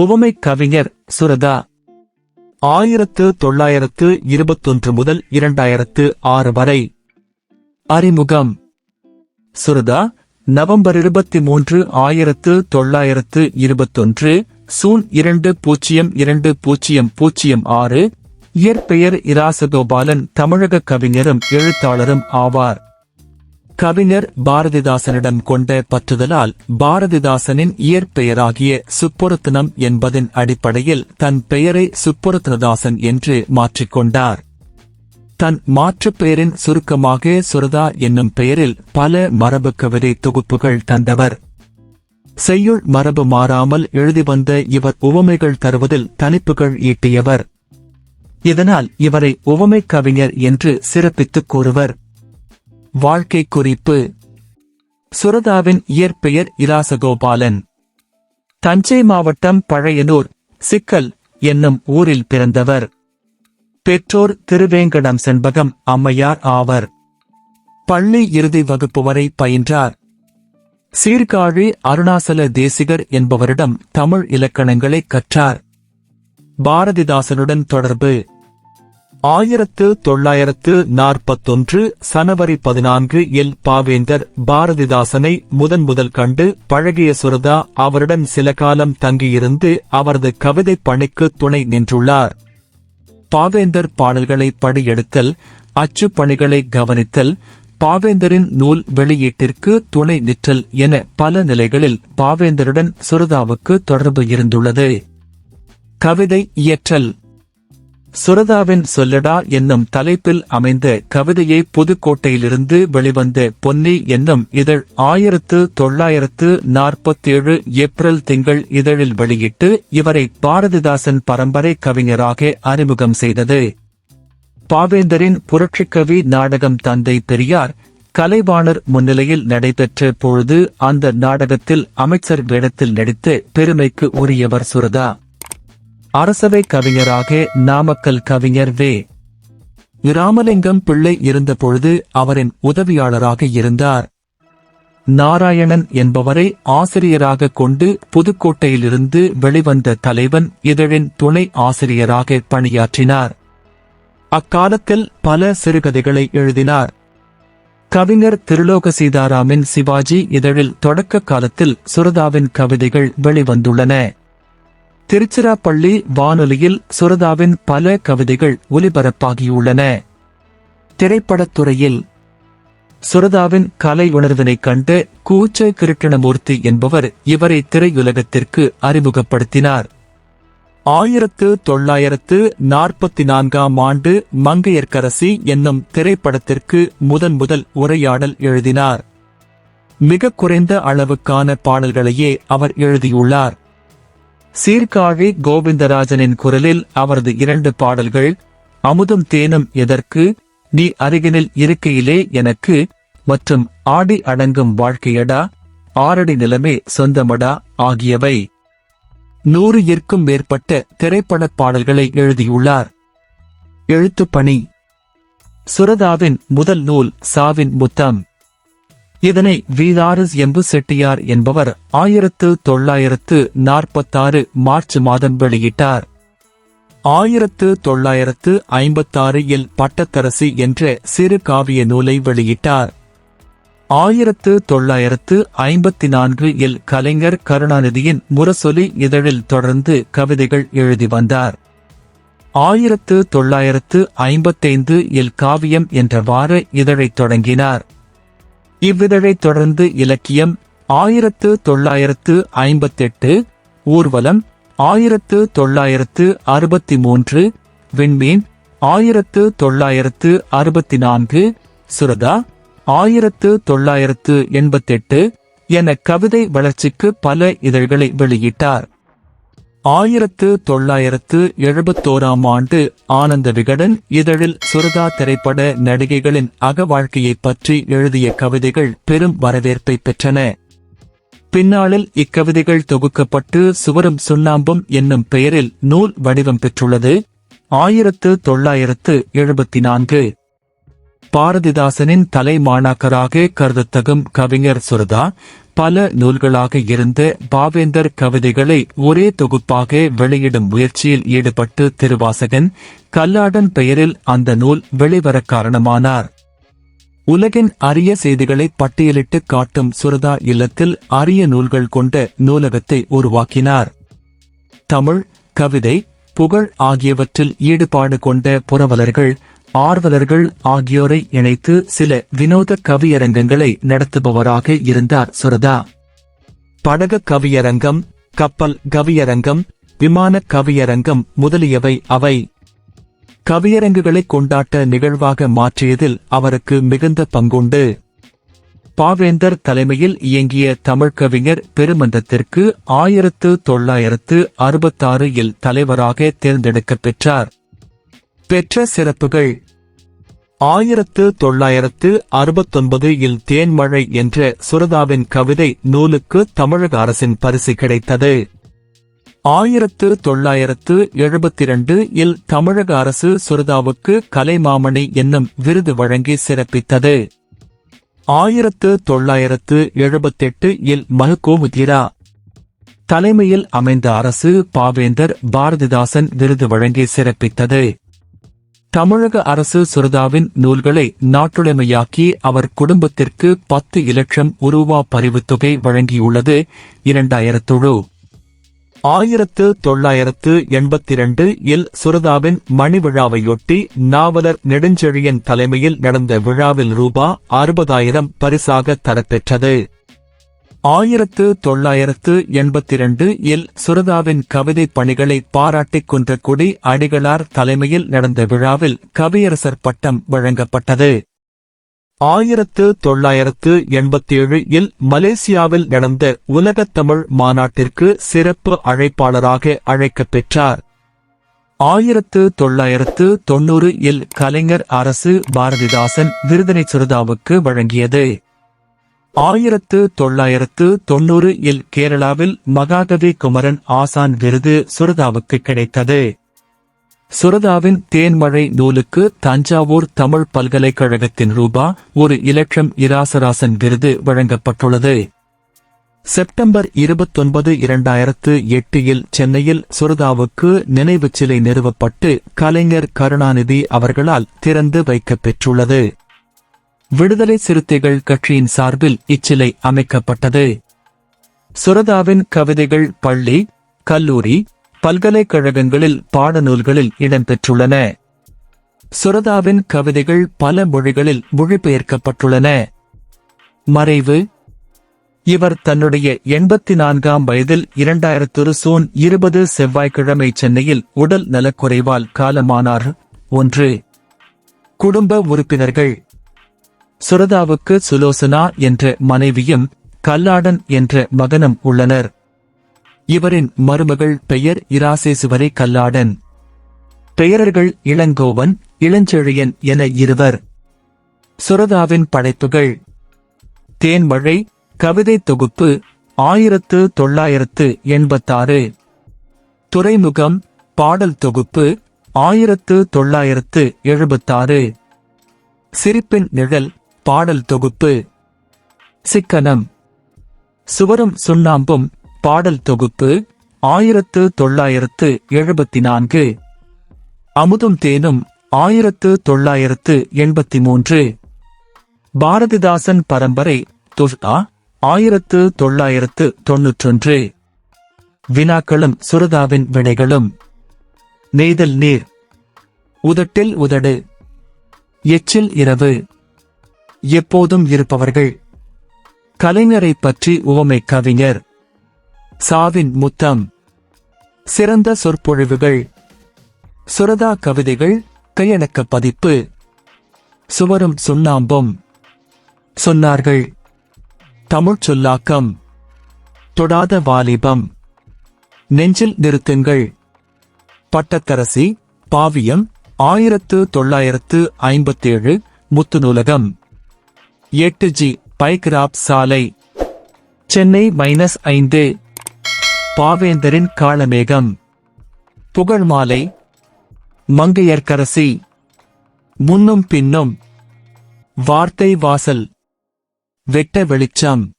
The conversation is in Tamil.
உவமை கவிஞர் சுரதா. ஆயிரத்து தொள்ளாயிரத்து இருபத்தொன்று முதல் இரண்டாயிரத்து ஆறு வரை. அறிமுகம். சுரதா நவம்பர் இருபத்தி மூன்று ஆயிரத்து தொள்ளாயிரத்து இருபத்தொன்று சூன் இரண்டு பூஜ்ஜியம் இரண்டு பூஜ்ஜியம் பூஜ்ஜியம் ஆறு. இயற்பெயர் இராசகோபாலன் தமிழக கவிஞரும் எழுத்தாளரும் ஆவார். கவிஞர் பாரதிதாசனிடம் கொண்ட பற்றுதலால் பாரதிதாசனின் இயற்பெயராகிய சுப்புரத்னம் என்பதன் அடிப்படையில் தன் பெயரை சுப்புரத்னதாசன் என்று மாற்றிக்கொண்டார். தன் மாற்றுப் பெயரின் சுருக்கமாக சுரதா என்னும் பெயரில் பல மரபு கவிதை தொகுப்புகள் தந்தவர். செய்யுள் மரபு மாறாமல் எழுதி வந்த இவர் உவமைகள் தருவதில் தனிப்புகள் ஈட்டியவர். இதனால் இவரை உவமை கவிஞர் என்று சிறப்பித்துக் கூறுவர். வாழ்க்கை குறிப்பு சுரதாவின் இயற்பெயர் இராசகோபாலன். தஞ்சை மாவட்டம் பழையனூர் சிக்கல் என்னும் ஊரில் பிறந்தவர். பெற்றோர் திருவேங்கடம் செண்பகம் அம்மையார் ஆவர். பள்ளி இறுதி வகுப்பு வரை பயின்றார். சீர்காழி அருணாசல தேசிகர் என்பவரிடம் தமிழ் இலக்கணங்களை கற்றார். பாரதிதாசனுடன் தொடர்பு. ஆயிரத்து தொள்ளாயிரத்து நாற்பத்தொன்று சனவரி பதினான்கு எல். பாவேந்தர் பாரதிதாசனை முதன் முதல் கண்டு பழகிய சுரதா அவரிடம் சில காலம் தங்கியிருந்து அவரது கவிதை பணிக்கு துணை நின்றுள்ளார். பாவேந்தர் பாடல்களை படியெடுத்தல் அச்சு பணிகளை கவனித்தல் பாவேந்தரின் நூல் வெளியீட்டிற்கு துணை நிற்றல் என பல நிலைகளில் பாவேந்தருடன் சுரதாவுக்கு தொடர்பு இருந்துள்ளது. கவிதை இயற்றல் சுரதாவின் சொல்லடா என்னும் தலைப்பில் அமைந்த கவிதையை புதுக்கோட்டையிலிருந்து வெளிவந்த பொன்னி என்னும் இதழ் ஆயிரத்து தொள்ளாயிரத்து நாற்பத்தேழு ஏப்ரல் திங்கள் இதழில் வெளியிட்டு இவரை பாரதிதாசன் பரம்பரை கவிஞராக அறிமுகம் செய்தது. பாவேந்தரின் புரட்சிக்கவி நாடகம் தந்தை பெரியார் கலைவாணர் முன்னிலையில் நடைபெற்ற பொழுது அந்த நாடகத்தில் அமைச்சர் வேடத்தில் நடித்து பெருமைக்கு உரியவர் சுரதா. அரசவை கவிஞராக நாமக்கல் கவிஞர் வே. ராமலிங்கம் பிள்ளை இருந்தபொழுது அவரின் உதவியாளராக இருந்தார். நாராயணன் என்பவரை ஆசிரியராக கொண்டு புதுக்கோட்டையிலிருந்து வெளிவந்த தலைவன் இதழின் துணை ஆசிரியராக பணியாற்றினார். அக்காலத்தில் பல சிறுகதைகளை எழுதினார். கவிஞர் திருலோக சீதாராமின் சிவாஜி இதழில் தொடக்க காலத்தில் சுரதாவின் கவிதைகள் வெளிவந்துள்ளன. திருச்சிராப்பள்ளி வானொலியில் சுரதாவின் பல கவிதைகள் ஒலிபரப்பாகியுள்ளன. திரைப்படத்துறையில் சுரதாவின் கலை உணர்வினை கண்டு கூச்ச கிருட்டிணமூர்த்தி என்பவர் இவரை திரையுலகத்திற்கு அறிமுகப்படுத்தினார். ஆயிரத்து தொள்ளாயிரத்து நாற்பத்தி நான்காம் ஆண்டு மங்கையர்க்கரசி என்னும் திரைப்படத்திற்கு முதன் முதல் உரையாடல் எழுதினார். மிக குறைந்த அளவுக்கான பாடல்களையே அவர் எழுதியுள்ளார். சீர்காழி கோவிந்தராஜனின் குரலில் அவரது இரண்டு பாடல்கள் அமுதும் தேனும் எதற்கு நீ அருகினில் இருக்கையிலே எனக்கு மற்றும் ஆடி அடங்கும் வாழ்க்கையடா ஆறடி நிலமே சொந்தமடா ஆகியவை நூறு இற்கும் மேற்பட்ட திரைப்படப் பாடல்களை எழுதியுள்ளார். எழுத்துப் பணி சுரதாவின் முதல் நூல் சாவின் முத்தம். இதனை வீதாரஸ் எம்பு செட்டியார் என்பவர் ஆயிரத்து தொள்ளாயிரத்து நாற்பத்தாறு மார்ச் மாதம் வெளியிட்டார். ஆயிரத்து தொள்ளாயிரத்து ஐம்பத்தாறு இல் பட்டத்தரசி என்ற சிறு காவிய நூலை வெளியிட்டார். ஆயிரத்து தொள்ளாயிரத்து ஐம்பத்தி நான்கு இல் கலைஞர் கருணாநிதியின் முரசொலி இதழில் தொடர்ந்து கவிதைகள் எழுதி வந்தார். ஆயிரத்து தொள்ளாயிரத்து ஐம்பத்தைந்து இல் காவியம் என்ற வார இதழைத் தொடங்கினார். இவ்விதழைத் தொடர்ந்து இலக்கியம் ஆயிரத்து தொள்ளாயிரத்து ஐம்பத்தெட்டு ஊர்வலம் ஆயிரத்து தொள்ளாயிரத்து அறுபத்தி மூன்று விண்மீன் ஆயிரத்து தொள்ளாயிரத்து அறுபத்தி நான்கு சுரதா ஆயிரத்து தொள்ளாயிரத்து எண்பத்தெட்டு என கவிதை வளர்ச்சிக்கு பல இதழ்களை வெளியிட்டார். ஆயிரத்து தொள்ளாயிரத்து எழுபத்தோராம் ஆண்டு ஆனந்த விகடன் இதழில் சுரதா திரைப்பட நடிகைகளின் அக வாழ்க்கையைப் பற்றி எழுதிய கவிதைகள் பெரும் வரவேற்பை பெற்றன. பின்னாளில் இக்கவிதைகள் தொகுக்கப்பட்டு சுவரும் சுண்ணாம்பும் என்னும் பெயரில் நூல் வடிவம் பெற்றுள்ளது. ஆயிரத்து தொள்ளாயிரத்து எழுபத்தி நான்கு பாரதிதாசனின் தலைமாணாக்கராக கருதத்தகும் கவிஞர் சுரதா பல நூல்களாக இருந்த பாவேந்தர் கவிதைகளை ஒரே தொகுப்பாக வெளியிடும் முயற்சியில் ஈடுபட்டு திருவாசகன் கல்லாடன் பெயரில் அந்த நூல் வெளிவர காரணமானார். உலகின் அரிய செய்திகளை பட்டியலிட்டு காட்டும் சுரதா இல்லத்தில் அரிய நூல்கள் கொண்ட நூலகத்தை உருவாக்கினார். தமிழ் கவிதை புகழ் ஆகியவற்றில் ஈடுபாடு கொண்ட புரவலர்கள் ஆர்வலர்கள் ஆகியோரை இணைத்து சில வினோத கவியரங்கங்களை நடத்துபவராக இருந்தார் சுரதா. படக கவியரங்கம் கப்பல் கவியரங்கம் விமான கவியரங்கம் முதலியவை அவை. கவியரங்குகளை கொண்டாட்ட நிகழ்வாக மாற்றியதில் அவருக்கு மிகுந்த பங்குண்டு. பாவேந்தர் தலைமையில் இயங்கிய தமிழ் கவிஞர் பெருமன்றத்திற்கு ஆயிரத்து தொள்ளாயிரத்து அறுபத்தாறு இல் தலைவராக தேர்ந்தெடுக்கப் பெற்றார் பெற்ற சிறப்புகள். ஆயிரத்து தொள்ளாயிரத்து அறுபத்தொன்பது இல் தேன்மழை என்ற சுரதாவின் கவிதை நூலுக்கு தமிழக அரசின் பரிசு கிடைத்தது. ஆயிரத்து தொள்ளாயிரத்து எழுபத்தி இரண்டு இல் தமிழக அரசு சுரதாவுக்கு கலைமாமணி என்னும் விருது வழங்கி சிறப்பித்தது. ஆயிரத்து தொள்ளாயிரத்து எழுபத்தெட்டு இல் மகுகோமுதிரா தலைமையில் அமைந்த அரசு பாவேந்தர் பாரதிதாசன் விருது வழங்கி சிறப்பித்தது. தமிழக அரசு சுரதாவின் நூல்களை நாட்டுடைமையாக்கி அவர் குடும்பத்திற்கு பத்து இலட்சம் உருவா பரிவுத்தொகை வழங்கியுள்ளது. இரண்டாயிரத்துழு. ஆயிரத்து தொள்ளாயிரத்து எண்பத்தி இரண்டு இல் சுரதாவின் மணி விழாவையொட்டி நாவலர் நெடுஞ்செழியன் தலைமையில் நடந்த விழாவில் ரூபா அறுபதாயிரம் பரிசாக தரப்பெற்றது. ஆயிரத்து தொள்ளாயிரத்து எண்பத்தி இரண்டு இல் சுரதாவின் கவிதை பணிகளை பாராட்டிக் கொன்ற குடி அடிகளார் தலைமையில் நடந்த விழாவில் கவியரசர் பட்டம் வழங்கப்பட்டது. ஆயிரத்து தொள்ளாயிரத்து எண்பத்தேழு இல் மலேசியாவில் நடந்த உலகத்தமிழ் மாநாட்டிற்கு சிறப்பு அழைப்பாளராக அழைக்கப் பெற்றார் ஆயிரத்து தொள்ளாயிரத்து தொன்னூறு இல் கலைஞர் அரசு பாரதிதாசன் விருதினை சுரதாவுக்கு வழங்கியது. ஆயிரத்து தொள்ளாயிரத்து தொன்னூறு இல் கேரளாவில் மகாகவி குமரன் ஆசான் விருது சுரதாவுக்கு கிடைத்தது. சுரதாவின் தேன்மழை நூலுக்கு தஞ்சாவூர் தமிழ் பல்கலைக்கழகத்தின் ரூபா ஒரு இலட்சம் இராசராசன் விருது வழங்கப்பட்டுள்ளது. செப்டம்பர் இருபத்தொன்பது இரண்டாயிரத்து எட்டில் சென்னையில் சுரதாவுக்கு நினைவுச் சிலை நிறுவப்பட்டு கலைஞர் கருணாநிதி அவர்களால் திறந்து வைக்கப் பெற்றுள்ளது விடுதலை சிறுத்தைகள் கட்சியின் சார்பில் இச்சிலை அமைக்கப்பட்டது. சுரதாவின் கவிதைகள் பள்ளி கல்லூரி பல்கலைக்கழகங்களில் பாடநூல்களில் இடம்பெற்றுள்ளன. சுரதாவின் கவிதைகள் பல மொழிகளில் மொழிபெயர்க்கப்பட்டுள்ளன. மறைவு. இவர் தன்னுடைய எண்பத்தி நான்காம் வயதில் இரண்டாயிரத்து சூன் இருபது செவ்வாய்க்கிழமை சென்னையில் உடல் நலக்குறைவால் காலமானார். ஒன்று. குடும்ப உறுப்பினர்கள். சுரதாவுக்கு சுலோசனா என்ற மனைவியும் கல்லாடன் என்ற மகனும் உள்ளனர். இவரின் மருமகள் பெயர் இராசேசுவரை கல்லாடன். பெயரர்கள் இளங்கோவன் இளஞ்செழியன் என இருவர். சுரதாவின் படைப்புகள். தேன்மழை கவிதை தொகுப்பு ஆயிரத்து தொள்ளாயிரத்து எண்பத்தாறு. துறைமுகம் பாடல் தொகுப்பு ஆயிரத்து தொள்ளாயிரத்து எழுபத்தாறு. சிரிப்பின் நிழல் பாடல் தொகுப்பு. சிக்கனம். சுவரும் சுண்ணாம்பும் பாடல் தொகுப்பு ஆயிரத்து தொள்ளாயிரத்து எழுபத்தி நான்கு அமுதும் தேனும் ஆயிரத்து தொள்ளாயிரத்து எண்பத்தி மூன்று பாரதிதாசன் பரம்பரை துஷ்டா ஆயிரத்து தொள்ளாயிரத்து தொன்னூற்றொன்று. வினாக்களும் சுரதாவின் விடைகளும் நெய்தல் நீர். உதட்டில் உதடு. எச்சில் இரவு. எப்போதும் இருப்பவர்கள். கலைஞரைப் பற்றி உவமை கவிஞர். சாவின் முத்தம். சிறந்த சொற்பொழிவுகள். சுரதா கவிதைகள் கையடக்க பதிப்பு. சுவரும் சுண்ணாம்பும். சொன்னார்கள். தமிழ்ச் சொல்லாக்கம். தொடாத வாலிபம். நெஞ்சில் நிறுத்துங்கள். பட்டத்தரசி பாவியம் ஆயிரத்து தொள்ளாயிரத்து ஐம்பத்தேழு முத்து நூலகம் எட்டு ஜி பைக்ராப் சாலை. சென்னை மைனஸ் ஐந்து. பாவேந்தரின் காளமேகம் புகழ்மாலை மங்கையர்க்கரசி முன்னும் பின்னும். வார்த்தை வாசல். வெட்ட வெளிச்சம்.